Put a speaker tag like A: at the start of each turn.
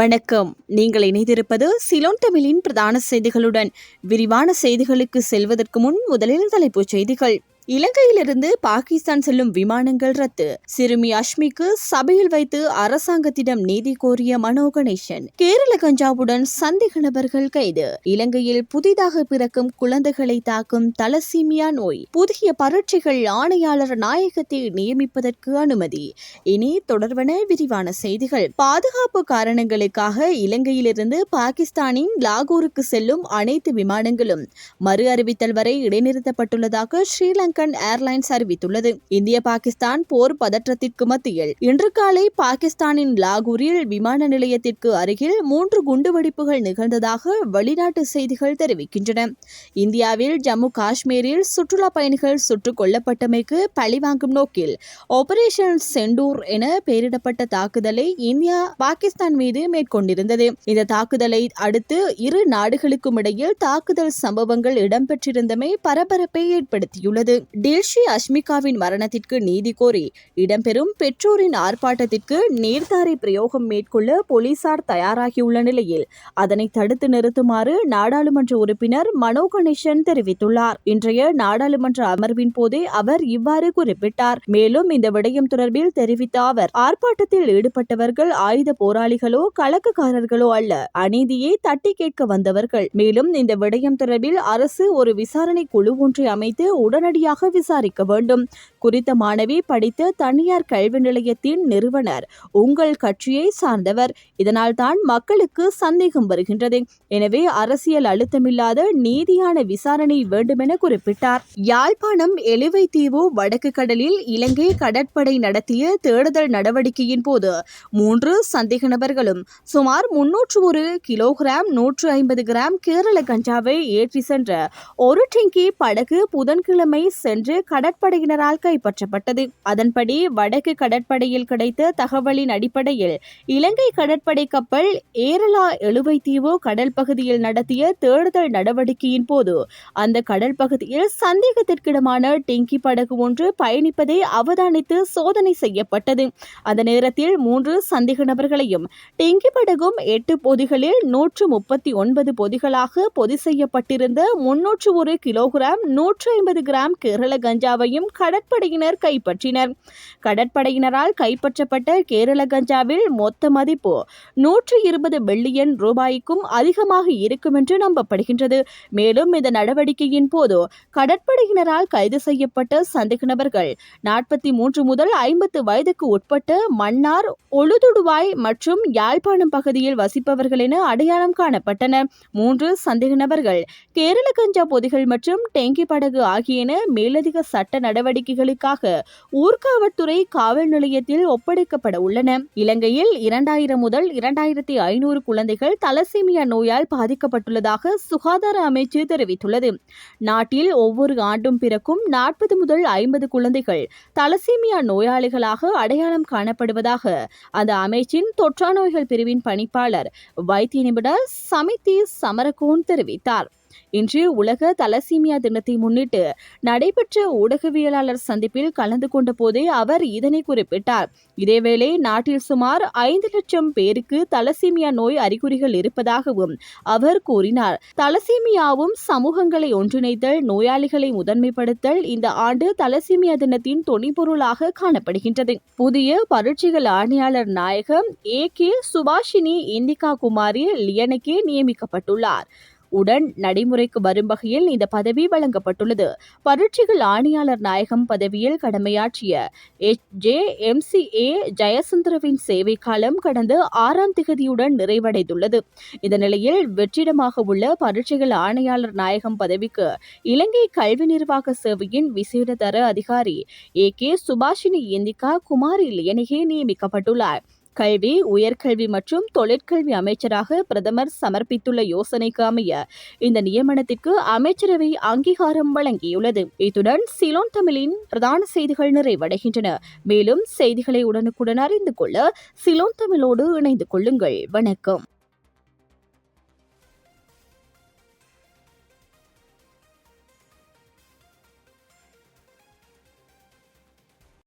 A: வணக்கம். நீங்கள் இணைந்திருப்பது சிலோன் தமிழின் பிரதான செய்திகளுடன். விரிவான செய்திகளுக்கு செல்வதற்கு முன் முதலில் தலைப்புச் செய்திகள். இலங்கையிலிருந்து பாகிஸ்தான் செல்லும் விமானங்கள் ரத்து. சிறுமி அஷ்மிக்கு சபையில் வைத்து அரசாங்கத்திடம் நீதி கோரிய மனோ கணேசன். கேரள கஞ்சாவுடன் சந்தேக நபர்கள் கைது. இலங்கையில் புதிதாக பிறக்கும் குழந்தைகளை தாக்கும் தலசீமியா நோய். புதிய பரீட்சைகள் ஆணையாளர் நாயகத்தை நியமிப்பதற்கு அனுமதி. இனி தொடர்வன விரிவான செய்திகள். பாதுகாப்பு காரணங்களுக்காக இலங்கையிலிருந்து பாகிஸ்தானின் லாகூருக்கு செல்லும் அனைத்து விமானங்களும் மறு அறிவித்தல் வரை இடைநிறுத்தப்பட்டுள்ளதாக ஸ்ரீலங்கா ஸ்ரீலங்கன் ஏர்லைன்ஸ் அறிவித்துள்ளது. இந்திய பாகிஸ்தான் போர் பதற்றத்திற்கு மத்தியில் இன்று காலை பாகிஸ்தானின் லாகூரில் விமான நிலையத்திற்கு அருகில் மூன்று குண்டுவெடிப்புகள் நிகழ்ந்ததாக வெளிநாட்டு செய்திகள் தெரிவிக்கின்றன. இந்தியாவில் ஜம்மு காஷ்மீரில் சுற்றுலா பயணிகள் சுட்டுக் கொல்லப்பட்டமைக்கு பழிவாங்கும் நோக்கில் ஆபரேஷன் செண்டூர் என பெயரிடப்பட்ட தாக்குதலை இந்தியா பாகிஸ்தான் மீது மேற்கொண்டிருந்தது. இந்த தாக்குதலை அடுத்து இரு நாடுகளுக்கும் இடையில் தாக்குதல் சம்பவங்கள் இடம்பெற்றிருந்தமை பரபரப்பை ஏற்படுத்தியுள்ளது. டில்ஷி அஷ்மிகாவின் மரணத்திற்கு நீதி கோரி இடம்பெறும் பெற்றோரின் ஆர்ப்பாட்டத்திற்கு நேர்தாரை பிரயோகம் மேற்கொள்ள போலீசார் தயாராகியுள்ள நிலையில் அதனை தடுத்து நிறுத்துமாறு நாடாளுமன்ற உறுப்பினர் மனோ கணேசன் தெரிவித்துள்ளார். இன்றைய நாடாளுமன்ற அமர்வின் போதே அவர் இவ்வாறு குறிப்பிட்டார். மேலும் இந்த விடயம் தொடர்பில் தெரிவித்த அவர் ஆர்ப்பாட்டத்தில் ஈடுபட்டவர்கள் ஆயுத போராளிகளோ கலக்குக்காரர்களோ அல்ல அநீதியை தட்டி கேட்க வந்தவர்கள். மேலும் இந்த விடயம் தொடர்பில் அரசு ஒரு விசாரணை குழு ஒன்றை அமைத்து உடனடியாக விரிவாக விசாரிக்க வேண்டும். குறித்த மாணவி படித்த தனியார் கல்வி நிலையத்தின் நிறுவனர் உங்கள் கட்சியை சார்ந்தவர். இதனால் தான் மக்களுக்கு சந்தேகம் வருகின்றது. எனவே அரசியல் அழுத்தமில்லாத நீதியான விசாரணை வேண்டுமென குறிப்பிட்டார். யாழ்ப்பாணம் எலுவை தீவு வடக்கு கடலில் இலங்கை கடற்படை நடத்திய தேடுதல் நடவடிக்கையின் போது மூன்று சந்தேக நபர்களும் சுமார் முன்னூற்று ஒரு கிலோகிராம் நூற்று ஐம்பது கிராம் கேரள கஞ்சாவை ஏற்றி சென்ற ஒரு டிங்கி படகு புதன்கிழமை சென்று கடற்படையினரால் கைப்பற்றப்பட்டது அதன்படி வடக்கு கடற்படையில் கிடைத்த தகவலின் அடிப்படையில் இலங்கை கடற்படை கப்பல் ஏரலா எழுவைத்தீவு கடல் பகுதியில் நடத்திய தேடுதல் நடவடிக்கையின் போது அந்த கடல் பகுதியில் சந்தேகத்திற்கிடமான டெங்கி படகு ஒன்று பயணிப்பதை அவதானித்து சோதனை செய்யப்பட்டது. அந்த நேரத்தில் மூன்று சந்தேக நபர்களையும் டெங்கி படகும் எட்டு பொதிகளில் நூற்று முப்பத்தி ஒன்பது பொதிகளாக பொதி செய்யப்பட்டிருந்த முன்னூற்று ஒரு கிலோகிராம் நூற்று ஐம்பது கிராம் கேரள கஞ்சாவையும் கடற்படையினர் கைப்பற்றினர். கடற்படையினரால் கைப்பற்றப்பட்ட கேரள கஞ்சாவில் மொத்த மதிப்பு நூற்று இருபது பில்லியன் ரூபாய்க்கும் அதிகமாக இருக்கும் என்று நம்பப்படுகின்றது. மேலும் இந்த நடவடிக்கையின் போது கடற்படையினரால் கைது செய்யப்பட்ட சந்தேக நபர்கள் நாற்பத்தி மூன்று முதல் ஐம்பத்து வயதுக்கு உட்பட்டு மன்னார் ஒழுதுடுவாய் மற்றும் யாழ்ப்பாணம் பகுதியில் வசிப்பவர்கள் என அடையாளம் காணப்பட்டனர் மூன்று சந்தேக நபர்கள் கேரள கஞ்சா பொதிகள் மற்றும் டெங்கி படகு ஆகியன மேலதிக சட்ட நடவடிக்கைகளுக்காக ஊர்காவல்துறை காவல் நிலையத்தில் ஒப்படைக்கப்பட உள்ளன. இலங்கையில் இரண்டாயிரம் முதல் இரண்டாயிரத்தி ஐநூறு குழந்தைகள் தலசீமியா நோயால் பாதிக்கப்பட்டுள்ளதாக சுகாதார அமைச்சு தெரிவித்துள்ளது. நாட்டில் ஒவ்வொரு ஆண்டும் பிறக்கும் நாற்பது முதல் ஐம்பது குழந்தைகள் தலசீமியா நோயாளிகளாக அடையாளம் காணப்படுவதாக அந்த அமைச்சின் தொற்றா நோய்கள் பிரிவின் பணிப்பாளர் வைத்திய நிபுணர் சமிதி சமரகோன் தெரிவித்தார். இன்று உலக தலசீமியா தினத்தை முன்னிட்டு நடைபெற்ற ஊடகவியலாளர் சந்திப்பில் கலந்து கொண்ட போதே அவர் இதனை குறிப்பிட்டார். இதேவேளை நாட்டில் சுமார் ஐந்து லட்சம் பேருக்கு தலசீமியா நோய் அறிகுறிகள் இருப்பதாகவும் அவர் கூறினார். தலசீமியாவும் சமூகங்களை ஒன்றிணைத்தல் நோயாளிகளை முதன்மைப்படுத்தல் இந்த ஆண்டு தலசீமியா தினத்தின் துணைப்பொருளாக காணப்படுகின்றது. புதிய பரீட்சைகள் ஆணையாளர் நாயகம் ஏ கே சுபாஷினி இந்திகா குமாரி லியனுக்கே நியமிக்கப்பட்டுள்ளார். உடன் நடைமுறைக்கு வரும் வகையில் இந்த பதவி வழங்கப்பட்டுள்ளது. பரீட்சைகள் ஆணையாளர் நாயகம் பதவியில் கடமையாற்றிய H. J. M. C. A. ஜெயசுந்தரவின் சேவை காலம் கடந்த ஆறாம் திகதியுடன் நிறைவடைந்துள்ளது. இந்த நிலையில் வெற்றிடமாக உள்ள பரீட்சைகள் ஆணையாளர் நாயகம் பதவிக்கு இலங்கை கல்வி நிர்வாக சேவையின் விசேட தர அதிகாரி ஏ. கே. சுபாஷினி இந்திகா குமாரி லியனிகே நியமிக்கப்பட்டுள்ளார். கல்வி உயர்கல்வி மற்றும் தொழிற்கல்வி அமைச்சராக பிரதமர் சமர்ப்பித்துள்ள யோசனைக்கு அமைய இந்த நியமனத்திற்கு அமைச்சரவை அங்கீகாரம் வழங்கியுள்ளது. இத்துடன் சிலோன் தமிழின் பிரதான செய்திகள் நிறைவடைகின்றன. மேலும் செய்திகளை உடனுக்குடன் அறிந்து கொள்ள சிலோன் தமிழோடு இணைந்து கொள்ளுங்கள். வணக்கம்.